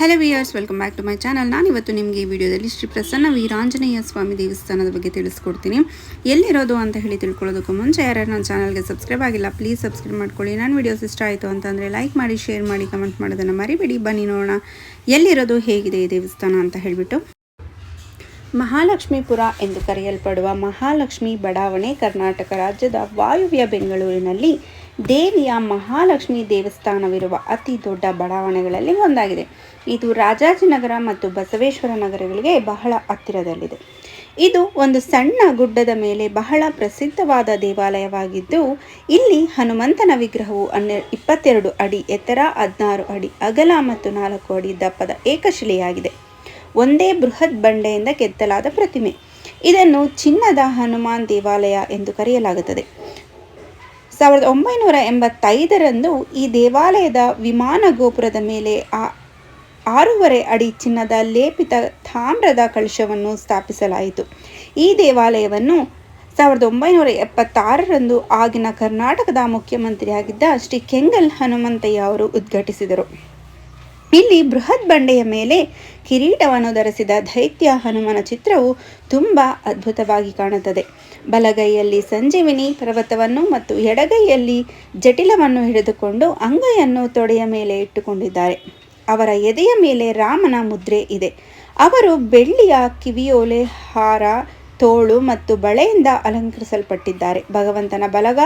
Hello viewers welcome back to my channel ನಾನು ಇವತ್ತು ನಿಮಗೆ ಈ ವಿಡಿಯೋದಲ್ಲಿ ಶ್ರೀ ಪ್ರಸನ್ನ ವೀರಾಂಜನೇಯ ಸ್ವಾಮಿ ದೇವಸ್ಥಾನದ ಬಗ್ಗೆ ತಿಳಿಸ್ಕೊಡ್ತೀನಿ. ಎಲ್ಲಿರೋದು ಅಂತ ಹೇಳಿ ತಿಳ್ಕೊಳ್ಳೋದಕ್ಕೂ ಮುಂಚೆ ಯಾರ್ಯಾರು ನನ್ನ ಚಾನಲ್ಗೆ ಸಬ್ಸ್ಕ್ರೈಬ್ ಆಗಿಲ್ಲ ಪ್ಲೀಸ್ ಸಬ್ಸ್ಕ್ರೈಬ್ ಮಾಡ್ಕೊಳ್ಳಿ. ನನ್ನ ವಿಡಿಯೋಸ್ ಇಷ್ಟ ಆಯಿತು ಅಂತಂದರೆ ಲೈಕ್ ಮಾಡಿ ಶೇರ್ ಮಾಡಿ ಕಮೆಂಟ್ ಮಾಡೋದನ್ನು ಮರಿಬೇಡಿ. ಬನ್ನಿ ನೋಡೋಣ ಎಲ್ಲಿರೋದು, ಹೇಗಿದೆ ಈ ದೇವಸ್ಥಾನ ಅಂತ ಹೇಳಿಬಿಟ್ಟು. ಮಹಾಲಕ್ಷ್ಮೀಪುರ ಎಂದು ಕರೆಯಲ್ಪಡುವ ಮಹಾಲಕ್ಷ್ಮಿ ಬಡಾವಣೆ ಕರ್ನಾಟಕ ರಾಜ್ಯದ ವಾಯುವ್ಯ ಬೆಂಗಳೂರಿನಲ್ಲಿ ದೇವಿಯ ಮಹಾಲಕ್ಷ್ಮಿ ದೇವಸ್ಥಾನವಿರುವ ಅತಿ ದೊಡ್ಡ ಬಡಾವಣೆಗಳಲ್ಲಿ ಒಂದಾಗಿದೆ. ಇದು ರಾಜಾಜಿನಗರ ಮತ್ತು ಬಸವೇಶ್ವರ ನಗರಗಳಿಗೆ ಬಹಳ ಹತ್ತಿರದಲ್ಲಿದೆ. ಇದು ಒಂದು ಸಣ್ಣ ಗುಡ್ಡದ ಮೇಲೆ ಬಹಳ ಪ್ರಸಿದ್ಧವಾದ ದೇವಾಲಯವಾಗಿದ್ದು, ಇಲ್ಲಿ ಹನುಮಂತನ ವಿಗ್ರಹವು ಹನ್ನೆ, ಇಪ್ಪತ್ತೆರಡು ಅಡಿ ಎತ್ತರ, ಹದಿನಾರು ಅಡಿ ಅಗಲ ಮತ್ತು ನಾಲ್ಕು ಅಡಿ ದಪ್ಪದ ಏಕಶಿಲೆಯಾಗಿದೆ. ಒಂದೇ ಬೃಹತ್ ಬಂಡೆಯಿಂದ ಕೆತ್ತಲಾದ ಪ್ರತಿಮೆ. ಇದನ್ನು ಚಿನ್ನದ ಹನುಮಾನ್ ದೇವಾಲಯ ಎಂದು ಕರೆಯಲಾಗುತ್ತದೆ. ಸಾವಿರದ ಒಂಬೈನೂರ ಎಂಬತ್ತೈದರಂದು ಈ ದೇವಾಲಯದ ವಿಮಾನ ಗೋಪುರದ ಮೇಲೆ ಆ ಆರೂವರೆ ಅಡಿ ಚಿನ್ನದ ಲೇಪಿತ ತಾಮ್ರದ ಕಳಶವನ್ನು ಸ್ಥಾಪಿಸಲಾಯಿತು. ಈ ದೇವಾಲಯವನ್ನು ಸಾವಿರದ ಒಂಬೈನೂರ ಎಪ್ಪತ್ತಾರರಂದು ಆಗಿನ ಕರ್ನಾಟಕದ ಮುಖ್ಯಮಂತ್ರಿಯಾಗಿದ್ದ ಶ್ರೀ ಕೆಂಗಲ್ ಹನುಮಂತಯ್ಯ ಅವರು ಉದ್ಘಾಟಿಸಿದರು. ಇಲ್ಲಿ ಬೃಹತ್ ಬಂಡೆಯ ಮೇಲೆ ಕಿರೀಟವನ್ನು ಧರಿಸಿದ ದೈತ್ಯ ಹನುಮನ ಚಿತ್ರವು ತುಂಬ ಅದ್ಭುತವಾಗಿ ಕಾಣುತ್ತದೆ. ಬಲಗೈಯಲ್ಲಿ ಸಂಜೀವಿನಿ ಪರ್ವತವನ್ನು ಮತ್ತು ಎಡಗೈಯಲ್ಲಿ ಜಟಿಲವನ್ನು ಹಿಡಿದುಕೊಂಡು ಅಂಗೈಯನ್ನು ತೊಡೆಯ ಮೇಲೆ ಇಟ್ಟುಕೊಂಡಿದ್ದಾರೆ. ಅವರ ಎದೆಯ ಮೇಲೆ ರಾಮನ ಮುದ್ರೆ ಇದೆ. ಅವರು ಬೆಳ್ಳಿಯ ಕಿವಿಯೋಲೆ, ಹಾರ, ತೋಳು ಮತ್ತು ಬಳೆಯಿಂದ ಅಲಂಕರಿಸಲ್ಪಟ್ಟಿದ್ದಾರೆ. ಭಗವಂತನ ಬಲಗ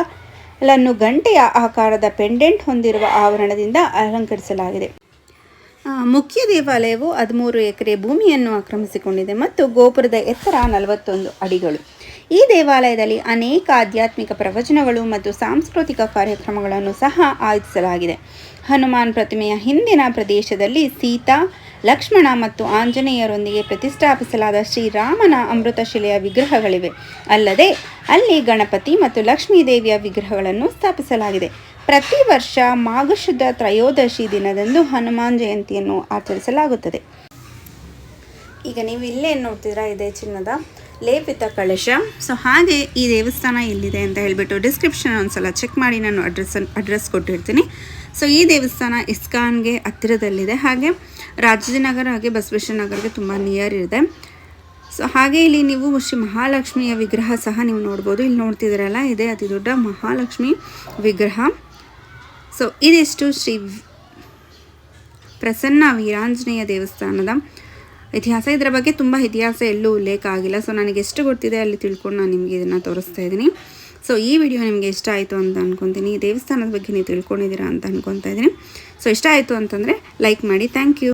ಲನ್ನು ಗಂಟೆಯ ಆಕಾರದ ಪೆಂಡೆಂಟ್ ಹೊಂದಿರುವ ಆವರಣದಿಂದ ಅಲಂಕರಿಸಲಾಗಿದೆ. ಮುಖ್ಯ ದೇವಾಲಯವು ಹದಿಮೂರು ಎಕರೆ ಭೂಮಿಯನ್ನು ಆಕ್ರಮಿಸಿಕೊಂಡಿದೆ ಮತ್ತು ಗೋಪುರದ ಎತ್ತರ ನಲವತ್ತೊಂದು ಅಡಿಗಳು. ಈ ದೇವಾಲಯದಲ್ಲಿ ಅನೇಕ ಆಧ್ಯಾತ್ಮಿಕ ಪ್ರವಚನಗಳು ಮತ್ತು ಸಾಂಸ್ಕೃತಿಕ ಕಾರ್ಯಕ್ರಮಗಳನ್ನು ಸಹ ಆಯೋಜಿಸಲಾಗಿದೆ. ಹನುಮಾನ್ ಪ್ರತಿಮೆಯ ಹಿಂದಿನ ಪ್ರದೇಶದಲ್ಲಿ ಸೀತಾ ಲಕ್ಷ್ಮಣ ಮತ್ತು ಆಂಜನೇಯರೊಂದಿಗೆ ಪ್ರತಿಷ್ಠಾಪಿಸಲಾದ ಶ್ರೀರಾಮನ ಅಮೃತಶಿಲೆಯ ವಿಗ್ರಹಗಳಿವೆ. ಅಲ್ಲದೆ, ಅಲ್ಲಿ ಗಣಪತಿ ಮತ್ತು ಲಕ್ಷ್ಮೀ ದೇವಿಯ ವಿಗ್ರಹಗಳನ್ನು ಸ್ಥಾಪಿಸಲಾಗಿದೆ. ಪ್ರತಿ ವರ್ಷ ಮಾಘಶುದ್ಧ ತ್ರಯೋದಶಿ ದಿನದಂದು ಹನುಮಾನ್ ಜಯಂತಿಯನ್ನು ಆಚರಿಸಲಾಗುತ್ತದೆ. ಈಗ ನೀವು ಇಲ್ಲೇ ನೋಡ್ತಿದ್ದೀರಾ ಇದೆ ಚಿನ್ನದ? ಲೇಪಿತ ಕಳಶ. ಸೊ ಹಾಗೆ ಈ ದೇವಸ್ಥಾನ ಎಲ್ಲಿದೆ ಅಂತ ಹೇಳಿಬಿಟ್ಟು ಡಿಸ್ಕ್ರಿಪ್ಷನ್ ಒಂದ್ಸಲ ಚೆಕ್ ಮಾಡಿ ನಾನು ಅಡ್ರೆಸ್ ಅಡ್ರೆಸ್ ಕೊಟ್ಟಿರ್ತೀನಿ. ಸೊ ಈ ದೇವಸ್ಥಾನ ಇಸ್ಕಾನ್ಗೆ ಹತ್ತಿರದಲ್ಲಿದೆ. ಹಾಗೆ ರಾಜಾಜಿನಗರ ಹಾಗೆ ಬಸವೇಶ್ವರ ನಗರಕ್ಕೆ ತುಂಬ ನಿಯರ್ ಇದೆ. ಸೊ ಹಾಗೆ ಇಲ್ಲಿ ನೀವು ಶ್ರೀ ಮಹಾಲಕ್ಷ್ಮಿಯ ವಿಗ್ರಹ ಸಹ ನೀವು ನೋಡ್ಬೋದು. ಇಲ್ಲಿ ನೋಡ್ತಿದ್ದೀರಲ್ಲ, ಇದೆ ಅತಿ ದೊಡ್ಡ ಮಹಾಲಕ್ಷ್ಮಿ ವಿಗ್ರಹ. ಸೊ ಇದಿಷ್ಟು ಶ್ರೀ ಪ್ರಸನ್ನ ವೀರಾಂಜನೇಯ ದೇವಸ್ಥಾನದ ಇತಿಹಾಸ ಇದರ ಬಗ್ಗೆ ತುಂಬ ಇತಿಹಾಸ ಎಲ್ಲೂ ಉಲ್ಲೇಖ ಆಗಿಲ್ಲ. ಸೊ ನನಗೆ ಎಷ್ಟು ಗೊತ್ತಿದೆ ಅಲ್ಲಿ ತಿಳ್ಕೊಂಡು ನಾನು ನಿಮಗೆ ಇದನ್ನು ತೋರಿಸ್ತಾ ಇದ್ದೀನಿ. ಸೊ ಈ ವಿಡಿಯೋ ನಿಮಗೆ ಇಷ್ಟ ಆಯಿತು ಅಂತ ಅನ್ಕೊತೀನಿ. ದೇವಸ್ಥಾನದ ಬಗ್ಗೆ ನೀವು ತಿಳ್ಕೊಂಡಿದ್ದೀರಾ ಅಂತ ಅನ್ಕೊತಾ ಇದ್ದೀನಿ. ಸೊ ಇಷ್ಟ ಆಯಿತು ಅಂತಂದರೆ ಲೈಕ್ ಮಾಡಿ. Thank you